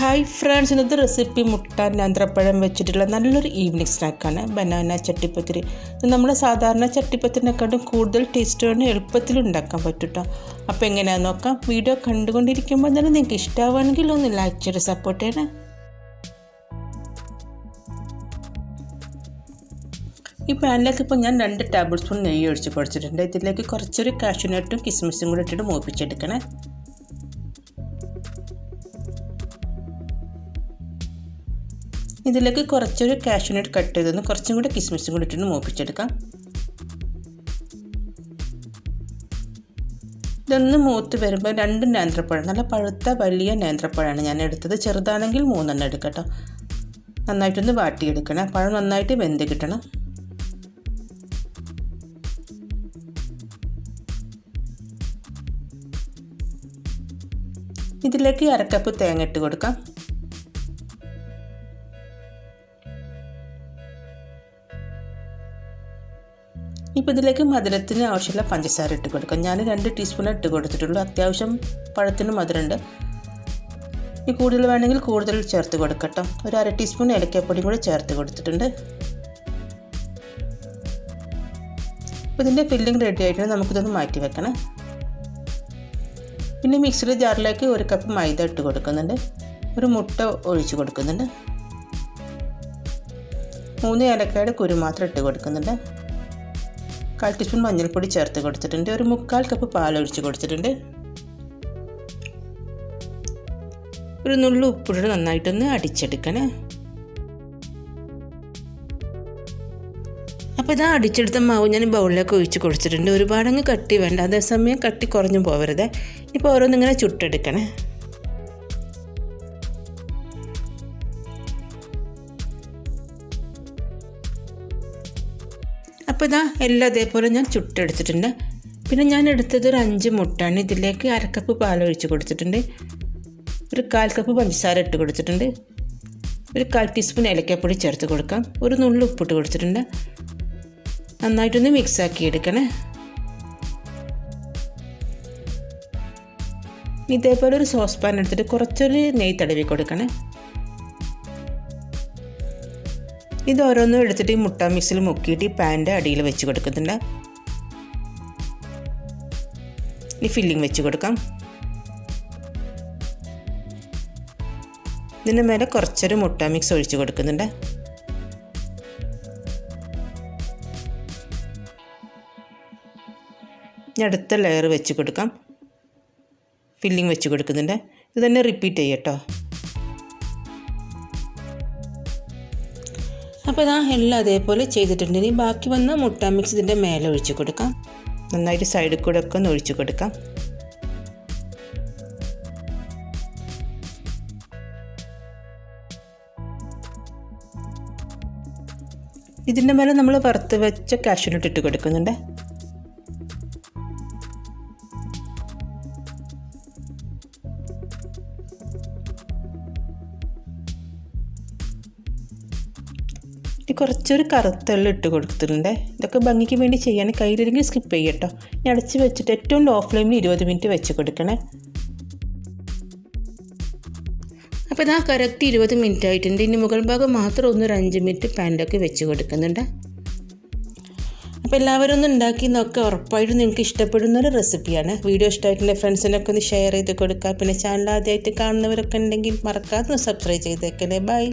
Hi friends ഇന്നത്തെ recipe മുട്ട നാന്ത്രപ്പഴം വെച്ചിട്ടുള്ള നല്ലൊരു ഈവനിങ് സ്നാക്കാണ് ബനാന ചട്ടിപ്പത്തിരി. ഇത് നമ്മൾ സാധാരണ ചട്ടിപ്പത്തിനെക്കാട്ടും കൂടുതൽ ടേസ്റ്റോടെ എളുപ്പത്തിൽ ഉണ്ടാക്കാൻ പറ്റൂട്ടോ. അപ്പോൾ എങ്ങനെയാണെന്ന് നോക്കാം. വീഡിയോ കണ്ടുകൊണ്ടിരിക്കുമ്പോൾ തന്നെ നിങ്ങൾക്ക് ഇഷ്ടമാവുകയാണെങ്കിൽ ഒന്ന് ലൈക്ക് ചെയ്ത് സപ്പോർട്ട് ചെയ്യണേ. ഈ പാനിലേക്ക് ഇപ്പോൾ ഞാൻ രണ്ട് ടേബിൾ സ്പൂൺ നെയ്യ് ഒഴിച്ച് പൊടിച്ചിട്ടുണ്ട്. ഇതിലേക്ക് കുറച്ചൊരു കാഷ്യൂനട്ടും കിസ്മിസും കൂടി ഇട്ടിട്ട് മൂപ്പിച്ചെടുക്കണേ. ഇതിലേക്ക് കുറച്ചൊരു കാഷ്യൂനട്ട് കട്ട് ചെയ്തൊന്ന് കുറച്ചും കൂടി കിസ്മിസും കൂടി ഇട്ടിട്ട് മൂപ്പിച്ചെടുക്കാം. ഇതൊന്ന് മൂത്ത് വരുമ്പോൾ രണ്ട് നേന്ത്രപ്പഴം നല്ല പഴുത്ത വലിയ നേന്ത്രപ്പഴമാണ് ഞാൻ എടുത്തത്. ചെറുതാണെങ്കിൽ മൂന്നെണ്ണം എടുക്കട്ടോ. നന്നായിട്ടൊന്ന് വാട്ടിയെടുക്കണം. പഴം നന്നായിട്ട് വെന്ത് കിട്ടണം. ഇതിലേക്ക് അരക്കപ്പ് തേങ്ങ ഇട്ട് കൊടുക്കാം. ഇപ്പോൾ ഇതിലേക്ക് മധുരത്തിന് ആവശ്യമുള്ള പഞ്ചസാര ഇട്ട് കൊടുക്കാം. ഞാൻ രണ്ട് ടീസ്പൂൺ ഇട്ട് കൊടുത്തിട്ടുള്ളൂ. അത്യാവശ്യം പഴത്തിന് മധുരമുണ്ട്. ഇനി കൂടുതൽ വേണമെങ്കിൽ കൂടുതൽ ചേർത്ത് കൊടുക്കട്ടോ. ഒരു അര ടീസ്പൂൺ ഏലക്കപ്പൊടിയും കൂടി ചേർത്ത് കൊടുത്തിട്ടുണ്ട്. അപ്പോൾ ഇതിന്റെ ഫില്ലിംഗ് റെഡി ആയിട്ടുണ്ട്. നമുക്കിതൊന്ന് മാറ്റി വെക്കണം. പിന്നെ മിക്സിയുടെ ജാറിലേക്ക് ഒരു കപ്പ് മൈദ ഇട്ട് കൊടുക്കുന്നുണ്ട്. ഒരു മുട്ട ഒഴിച്ച് കൊടുക്കുന്നുണ്ട്. മൂന്ന് ഏലക്കായുടെ കുരു മാത്രം ഇട്ട് കൊടുക്കുന്നുണ്ട്. കാൽ ടീസ്പൂൺ മഞ്ഞൾപ്പൊടി ചേർത്ത് കൊടുത്തിട്ടുണ്ട്. ഒരു മുക്കാൽ കപ്പ് പാൽ ഒഴിച്ച് കൊടുത്തിട്ടുണ്ട്. ഒരു നുള്ളു ഉപ്പിട്ട് നന്നായിട്ടൊന്ന് അടിച്ചെടുക്കണേ. അപ്പോൾ ഇതാ അടിച്ചെടുത്ത മാവ് ഞാൻ ബൗളിലേക്ക് ഒഴിച്ച് കൊടുത്തിട്ടുണ്ട്. ഒരുപാടങ്ങ് കട്ടി വേണ്ട. അതേസമയം കട്ടി കുറഞ്ഞു പോകരുത് ഇപ്പോൾ ഓരോന്നിങ്ങനെ ചുട്ടെടുക്കണേ. അപ്പോൾ ഇതാ എല്ലാം അതേപോലെ ഞാൻ ചുട്ടെടുത്തിട്ടുണ്ട്. പിന്നെ ഞാൻ എടുത്തത് ഒരു അഞ്ച് മുട്ടാണ്. ഇതിലേക്ക് അരക്കപ്പ് പാൽ ഒഴിച്ച് കൊടുത്തിട്ടുണ്ട്. ഒരു കാൽ കപ്പ് പഞ്ചസാര ഇട്ട് കൊടുത്തിട്ടുണ്ട്. ഒരു കാൽ ടീസ്പൂൺ ഏലക്കപ്പൊടി ചേർത്ത് കൊടുക്കാം. ഒരു നുള്ളു ഉപ്പിട്ട് കൊടുത്തിട്ടുണ്ട്. നന്നായിട്ടൊന്ന് മിക്സാക്കി എടുക്കണേ. ഇതേപോലെ ഒരു സോസ് പാൻ എടുത്തിട്ട് കുറച്ചൊരു നെയ്യ് തടവി കൊടുക്കണേ. ഇത് ഓരോന്നും എടുത്തിട്ട് ഈ മുട്ട മിക്സിൽ മുക്കിയിട്ട് ഈ പാന്റെ അടിയിൽ വെച്ച് കൊടുക്കുന്നുണ്ട്. ഇനി ഫില്ലിംഗ് വെച്ച് കൊടുക്കാം. ഇതിന്റെ മേലെ കുറച്ചൊരു മുട്ട മിക്സ് ഒഴിച്ച് കൊടുക്കുന്നുണ്ട്. അടുത്ത ലെയർ വെച്ച് കൊടുക്കാം. ഫില്ലിംഗ് വെച്ച് കൊടുക്കുന്നുണ്ട്. ഇത് തന്നെ റിപ്പീറ്റ് ചെയ്യട്ടോ അപ്പോൾ ഇതാ എല്ലാം അതേപോലെ ചെയ്തിട്ടുണ്ട്. ഇനി ബാക്കി വന്ന മുട്ട മിക്സ് ഇതിന്റെ മേലെ ഒഴിച്ചു കൊടുക്കാം. നന്നായിട്ട് സൈഡിൽ കൂടെ ഒക്കെ ഒന്ന് ഒഴിച്ചു കൊടുക്കാം. ഇതിന്റെ മേലെ നമ്മൾ വറുത്ത് വെച്ച കാഷ്യൂനട്ട് ഇട്ട് കൊടുക്കുന്നുണ്ട്. ഇനി കുറച്ചൊരു കറുത്തുള്ള ഇട്ട് കൊടുത്തിട്ടുണ്ട്. ഇതൊക്കെ ഭംഗിക്ക് വേണ്ടി ചെയ്യാൻ കയ്യിലില്ലെങ്കിൽ സ്കിപ്പ് ചെയ്യട്ടോ ഇനി അടച്ച് വെച്ചിട്ട് ഏറ്റവും ലോ ഫ്ലെയിമിൽ ഇരുപത് മിനിറ്റ് വെച്ച് കൊടുക്കണേ. അപ്പോൾ ഇതാ കറക്റ്റ് ഇരുപത് മിനിറ്റ് ആയിട്ടുണ്ട്. ഇനി മുകൾ ഭാഗം മാത്രം ഒന്നൊരു അഞ്ച് മിനിറ്റ് പാന്റൊക്കെ വെച്ച് കൊടുക്കുന്നുണ്ട്. അപ്പോൾ എല്ലാവരും ഒന്ന് ഉണ്ടാക്കി നോക്കുക ഉറപ്പായിട്ടും നിങ്ങൾക്ക് ഇഷ്ടപ്പെടുന്ന ഒരു റെസിപ്പിയാണ് വീഡിയോ ഇഷ്ടമായിട്ടുള്ള ഫ്രണ്ട്സിനൊക്കെ ഒന്ന് ഷെയർ ചെയ്ത് കൊടുക്കുക. പിന്നെ ചാനൽ ആദ്യമായിട്ട് കാണുന്നവരൊക്കെ ഉണ്ടെങ്കിൽ മറക്കാതെ ഒന്ന് സബ്സ്ക്രൈബ് ചെയ്തേക്കണേ. ബൈ